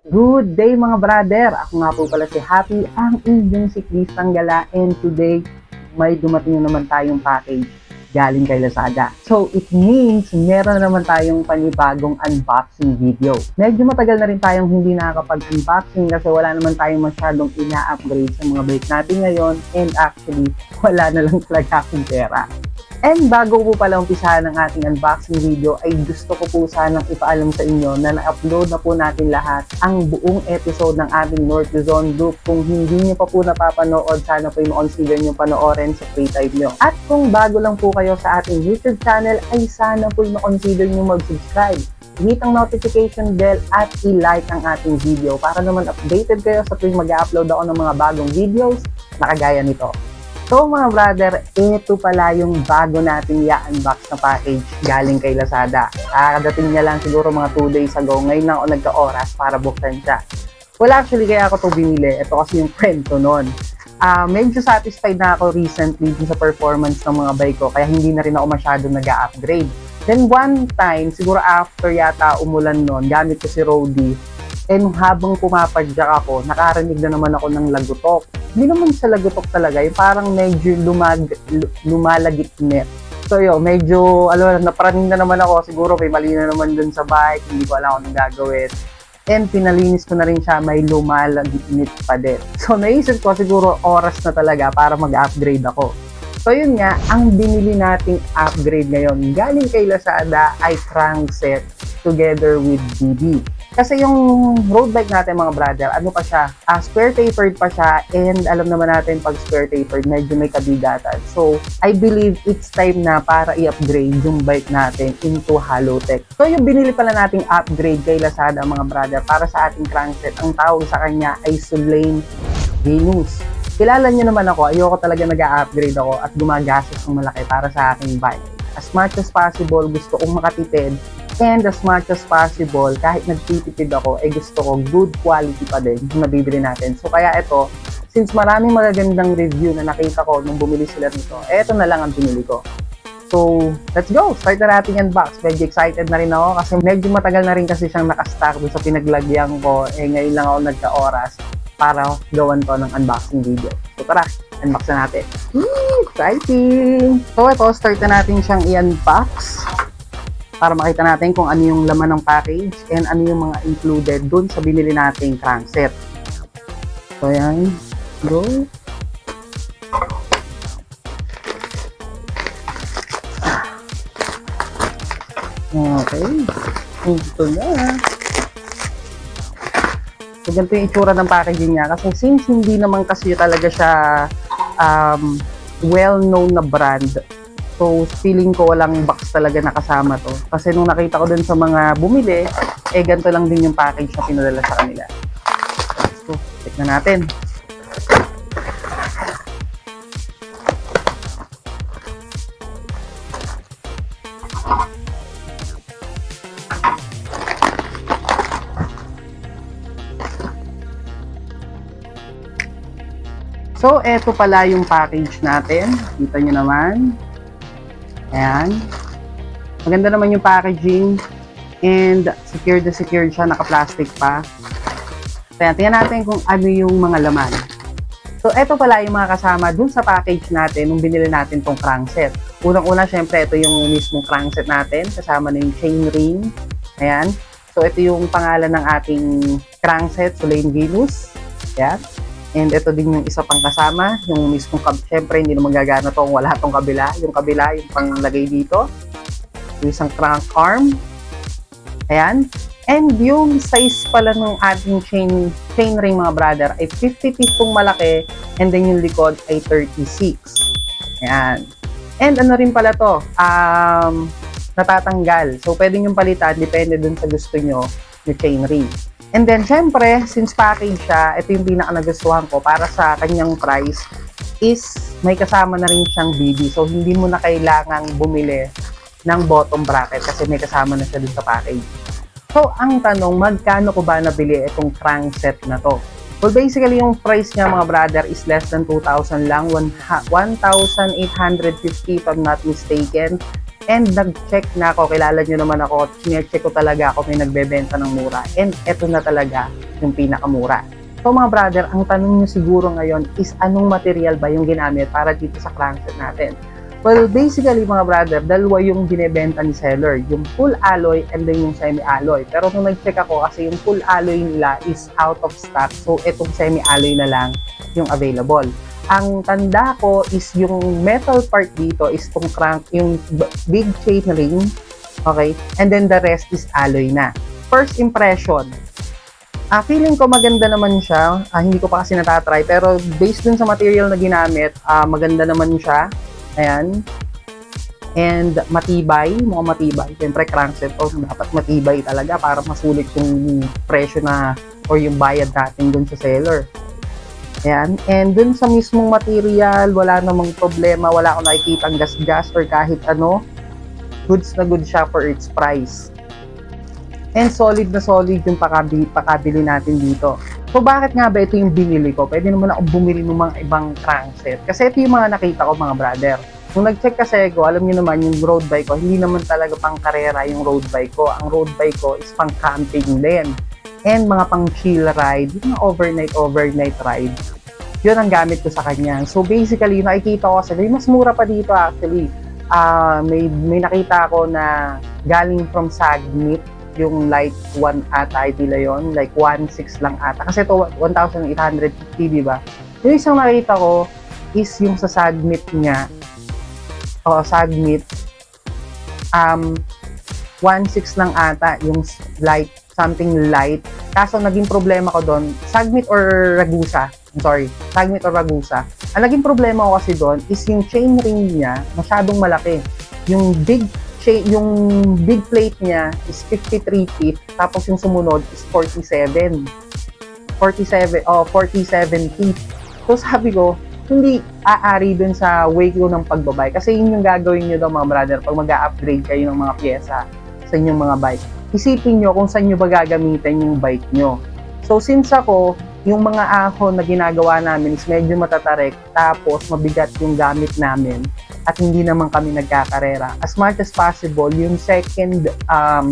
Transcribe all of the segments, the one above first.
Good day mga brother! Ako nga po pala si Happy, ang inyong siklistang gala and today may dumating na naman tayong package galing kay Lazada. So it means meron na naman tayong panibagong unboxing video. Medyo matagal na rin tayong hindi nakakapag-unboxing kasi wala naman tayong masyadong ina-upgrade sa mga bike natin ngayon and actually wala na lang talaga akong pera. And bago po pala umpisahan ng ating unboxing video ay gusto ko po sanang ipaalam sa inyo na na-upload na po natin lahat ang buong episode ng ating North Luzon group. Kung hindi nyo pa po napapanood, sana po yung consider nyo panoorin sa free time nyo. At kung bago lang po kayo sa ating YouTube channel ay sana po yung consider nyo mag-subscribe hit ang notification bell at i-like ang ating video para naman updated kayo sa tuwing mag-upload ako ng mga bagong videos na kagaya nito. So mga brother, ito pala yung bago natin i-unbox na package galing kay Lazada. Kakadating niya lang siguro mga 2 days ago. Ngayon lang ako nagka-oras para buksan siya. Well actually kaya ako to binili. Ito kasi yung kwento nun. Ah, medyo satisfied na ako recently sa performance ng mga bike ko kaya hindi na rin ako masyado nag-upgrade. Then one time, siguro after yata umulan nun, gamit ko si Rody. And habang pumapadyak ako, nakarinig na naman ako ng lagutok. Hindi naman sa lagutok talaga, yung parang medyo lumag, lu- lumalagitnit. So yun, medyo, alam mo, naparaning na naman ako. Siguro may mali na naman dun sa bike, hindi ko alam kung anong gagawin. And pinalinis ko na rin siya, may lumalagitnit pa din. So naisip ko siguro oras na talaga para mag-upgrade ako. So yun nga, ang binili nating upgrade ngayon galing kay Lazada ay crankset together with BB. Kasi yung road bike natin mga brother, ano pa siya, ah, square tapered pa siya and alam naman natin pag square tapered, medyo may kabigatan. So, I believe it's time na para i-upgrade yung bike natin into hollow tech. So, yung binili pala nating upgrade kay Lazada mga brother para sa ating crankset, ang tawag sa kanya ay Solane Venus. Kilala niyo naman ako, ayoko talaga nag-upgrade ako at gumagastos ng malaki para sa aking bike. As much as possible, gusto kong makatipid and as much as possible, kahit nagtitipid ako, ay gusto ko good quality pa din yung nabibili natin. So kaya ito, since maraming magagandang review na nakita ko nung bumili sila nito, eto na lang ang pinili ko. So, let's go! Start na natin yung box. Medyo excited na rin ako kasi medyo matagal na rin kasi siyang nakastack doon sa pinaglagyan ko. Eh, ngayon lang ako nagka-oras para gawan to ng unboxing video. So, tara! Unbox na natin. Woo! Exciting! So, ito, start na natin siyang i-unbox para makita natin kung ano yung laman ng package and ano yung mga included dun sa binili nating crankset. So, ayan. Go. Okay. Ito na. So, ganito yung itsura ng packaging niya. Kasi since hindi naman kasi talaga siya um, well-known na brand, So, feeling ko walang box talaga nakasama to. Kasi nung nakita ko dun sa mga bumili, eh ganito lang din yung package na pinadala sa kanila. So, check na natin. So, eto pala yung package natin. Kita nyo naman. Ayan. Maganda naman yung packaging. And secured na secured siya, naka-plastic pa. Kaya tingnan natin kung ano yung mga laman. So, eto pala yung mga kasama dun sa package natin nung binili natin tong crankset. Unang-una, syempre, ito yung mismong crankset natin. Kasama na yung chain ring. Ayan. So, ito yung pangalan ng ating crankset, Solane Venus. Ayan. And ito din yung isa pang kasama, yung mismong syempre hindi naman gagana to kung wala tong kabila. Yung kabila, yung panglagay dito. Yung isang crank arm. Ayan. And yung size pala ng ating chain, chain ring mga brother ay 50 piece pong malaki and then yung likod ay 36. Ayan. And ano rin pala to, um, natatanggal. So pwede yung palitan, depende dun sa gusto nyo yung chain ring. And then, syempre, since package siya, ito yung pinaka nagustuhan ko para sa kanyang price is may kasama na rin siyang BB. So, hindi mo na kailangang bumili ng bottom bracket kasi may kasama na siya dun sa package. So, ang tanong, magkano ko ba nabili itong crankset na to? Well, basically, yung price niya mga brother is less than 2,000 lang. 1,850 if I'm not mistaken. And nag-check na ako, kilala nyo naman ako, chinecheck ko talaga ako may nagbebenta ng mura. And eto na talaga yung pinakamura. So mga brother, ang tanong nyo siguro ngayon is anong material ba yung ginamit para dito sa crankset natin? Well, basically mga brother, dalawa yung binebenta ni seller, yung full alloy and then yung semi-alloy. Pero nung nag-check ako kasi yung full alloy nila is out of stock, so itong semi-alloy na lang yung available. Ang tanda ko is yung metal part dito is tong crank, yung big chain ring, okay? And then the rest is alloy na. First impression, Ah, feeling ko maganda naman siya. Ah, hindi ko pa kasi natatry. Pero based dun sa material na ginamit, ah, maganda naman siya. Ayan. And matibay, mukhang matibay. Siyempre, crankset to, dapat matibay talaga para masulit yung presyo na or yung bayad natin dun sa seller. Ayan. And dun sa mismong material, wala namang problema. Wala akong nakikita gas-gas or kahit ano. Goods na good siya for its price. And solid na solid yung pakabi, pakabili natin dito. So bakit nga ba ito yung binili ko? Pwede naman ako bumili ng mga ibang crankset. Kasi ito yung mga nakita ko mga brother. Nung nag-check kasi ko, alam niyo naman yung road bike ko, hindi naman talaga pang karera yung road bike ko. Ang road bike ko is pang camping din. And mga pang chill ride, yung overnight, overnight ride. Yun ang gamit ko sa kanya. So basically, nakikita ko kasi, mas mura pa dito actually. Ah, may, may nakita ako na galing from Sagmit, yung like 1 ata ay nila yun, like 1.6 lang ata. Kasi ito 1,850, di ba? Yung isang nakita ko is yung sa Sagmit niya, o Sagmit, um, 1.6 lang ata yung light, something light. Kaso naging problema ko doon, Sagmit or Ragusa, I'm sorry, Sagmit or Ragusa. Ang naging problema ko kasi doon is yung chain ring niya masyadong malaki. Yung big chain, yung big plate niya is 53 feet, tapos yung sumunod is 47. 47, oh, 47 feet. So sabi ko, hindi aari dun sa way ko ng pagbabay. Kasi yun yung gagawin nyo daw mga brother pag mag-upgrade kayo ng mga pyesa sa inyong mga bike. Isipin nyo kung saan nyo ba gagamitin yung bike nyo. So since ako, yung mga ahon na ginagawa namin is medyo matatarik, tapos mabigat yung gamit namin, at hindi naman kami nagkakarera. As much as possible, yung second um,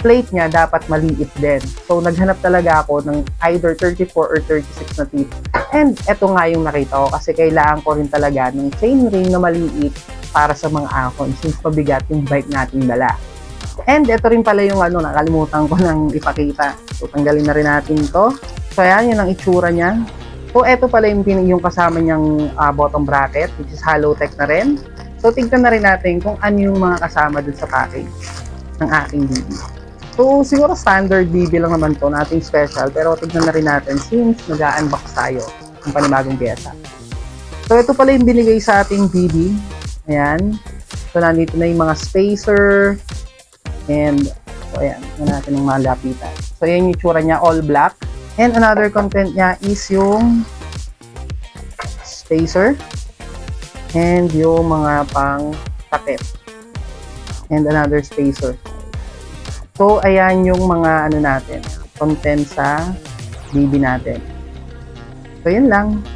plate niya dapat maliit din. So, naghanap talaga ako ng either 34 or 36 na teeth. And eto nga yung nakita ko kasi kailangan ko rin talaga ng chain ring na maliit para sa mga ahon since mabigat yung bike nating dala. And ito rin pala yung ano, nakalimutan ko nang ipakita. So, tanggalin na rin natin to. So, ayan, yun ang itsura niya. So, eto pala yung, yung kasama niyang ah, bottom bracket, which is hollow tech na rin. So, tignan na rin natin kung ano yung mga kasama dun sa package ng aking BB. So, siguro standard BB lang naman to, nating special. Pero tignan na rin natin since nag-unbox tayo ng panibagong pyesa. So, ito pala yung binigay sa ating BB. Ayan. So, nandito na yung mga spacer. And, so, ayan. Tignan natin ng mga lapitan. So, yan yung itsura niya, all black. And another content niya is yung spacer and yung mga pang takip and another spacer. So, ayan yung mga ano natin, content sa BB natin. So, yun lang.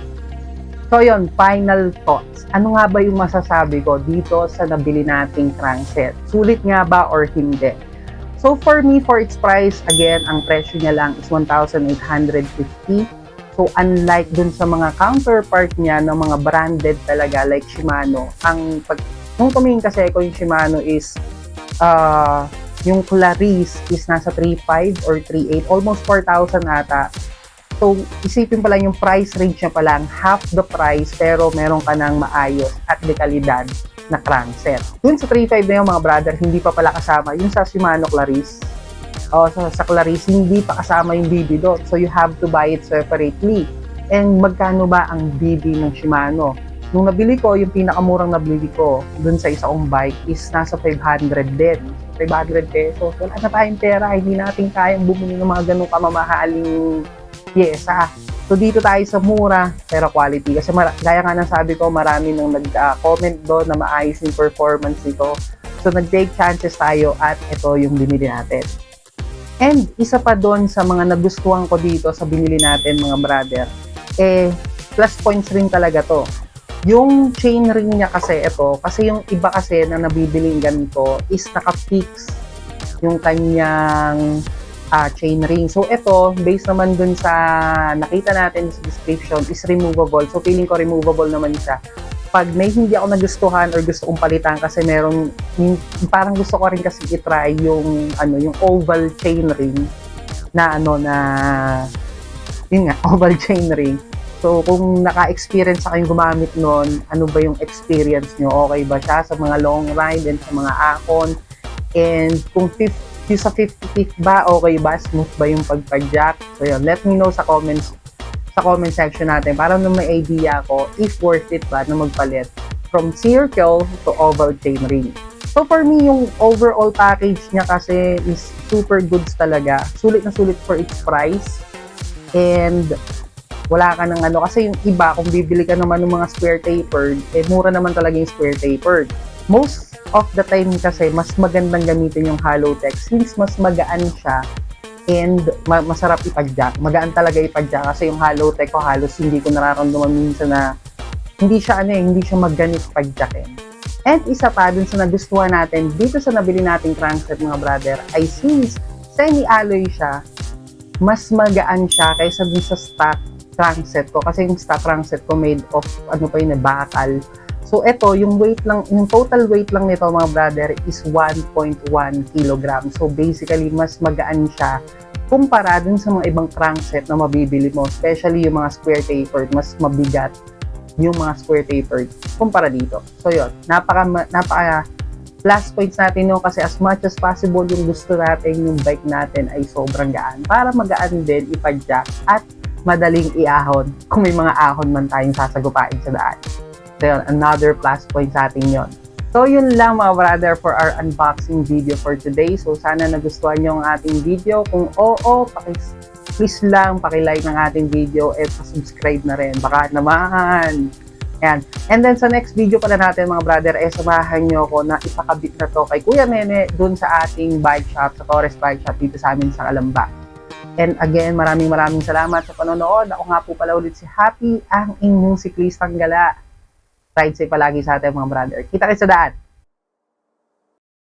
So, yun, final thoughts. Ano nga ba yung masasabi ko dito sa nabili nating crankset? Sulit nga ba or hindi? So, for me, for its price, again, ang presyo niya lang is 1,850. So, unlike dun sa mga counterpart niya ng mga branded talaga like Shimano, ang pag nung tumingin kasi ko yung Shimano is uh, yung Clarice is nasa 3.5 or 3.8, almost 4,000 ata. So, isipin pa lang yung price range niya pa lang, half the price, pero meron ka ng maayos at dekalidad na crankset. Dun sa 3.5 na yun, mga brother, hindi pa pala kasama. Yung sa Shimano Clarice, o sa, sa Clarice, hindi pa kasama yung BB dot. So, you have to buy it separately. And magkano ba ang BB ng Shimano? Nung nabili ko, yung pinakamurang nabili ko dun sa isa kong bike is nasa 500 din. 500 pesos. Wala na tayong pera. Hindi natin kayang bumili ng mga ganong kamamahaling pyesa. So dito tayo sa mura pero quality. Kasi gaya nga ng sabi ko, marami nang nag-comment doon na maayos yung performance nito. So nag-take chances tayo at ito yung binili natin. And isa pa doon sa mga nagustuhan ko dito sa binili natin mga brother, eh plus points rin talaga to. Yung chain ring niya kasi ito, kasi yung iba kasi na nabibiling ganito is naka-fix yung kanyang ah, chain ring. So ito, based naman dun sa nakita natin sa description, is removable. So feeling ko removable naman siya. Pag may hindi ako nagustuhan or gusto kong palitan kasi meron, yung- parang gusto ko rin kasi itry yung, ano, yung oval chain ring na ano na yun nga, oval chain ring. So, kung naka-experience sa kayong gumamit nun, ano ba yung experience nyo? Okay ba siya sa mga long ride and sa mga akon? And kung 50, yung sa 50 ba, okay ba? Smooth ba yung pagpa-jack? So, yun, let me know sa comments sa comment section natin para na may idea ko if worth it ba na magpalit from circle to oval chain ring. So for me, yung overall package niya kasi is super goods talaga. Sulit na sulit for its price. And wala ka ng ano. Kasi yung iba, kung bibili ka naman ng mga square tapered, eh mura naman talaga yung square tapered. Most of the time kasi, mas magandang gamitin yung hollow tech since mas magaan siya and ma- masarap ipag-jack. Magaan talaga ipag-jack kasi yung hollow tech ko halos hindi ko nararamdaman minsan na hindi siya ano eh, hindi siya magganit pag-jackin. And isa pa dun sa nagustuhan natin dito sa nabili nating crankset mga brother ay since semi-alloy siya, mas magaan siya kaysa dun sa stock crankset ko kasi yung stock crankset ko made of ano pa yun eh, bakal. So ito, yung weight lang, yung total weight lang nito mga brother is 1.1 kg. So basically, mas magaan siya kumpara dun sa mga ibang crankset na mabibili mo, especially yung mga square tapered, mas mabigat yung mga square tapered kumpara dito. So yun, napaka, napaka plus points natin no kasi as much as possible yung gusto natin yung bike natin ay sobrang gaan para magaan din ipadjack at madaling iahon kung may mga ahon man tayong sasagupain sa daan. So another plus point sa atin yon. So yun lang mga brother for our unboxing video for today. So sana nagustuhan nyo ang ating video. Kung oo, pakis, please lang pakilike ng ating video at subscribe na rin. Baka naman. Ayan. And then sa next video pala natin mga brother, eh samahan nyo ako na ipakabit na to kay Kuya Nene dun sa ating bike shop, sa Torres Bike Shop dito sa amin sa Kalamba. And again, maraming maraming salamat sa panonood. Ako nga po pala ulit si Happy, ang inyong siklistang gala. Ride safe palagi sa ating mga brother. Kita kayo sa daan.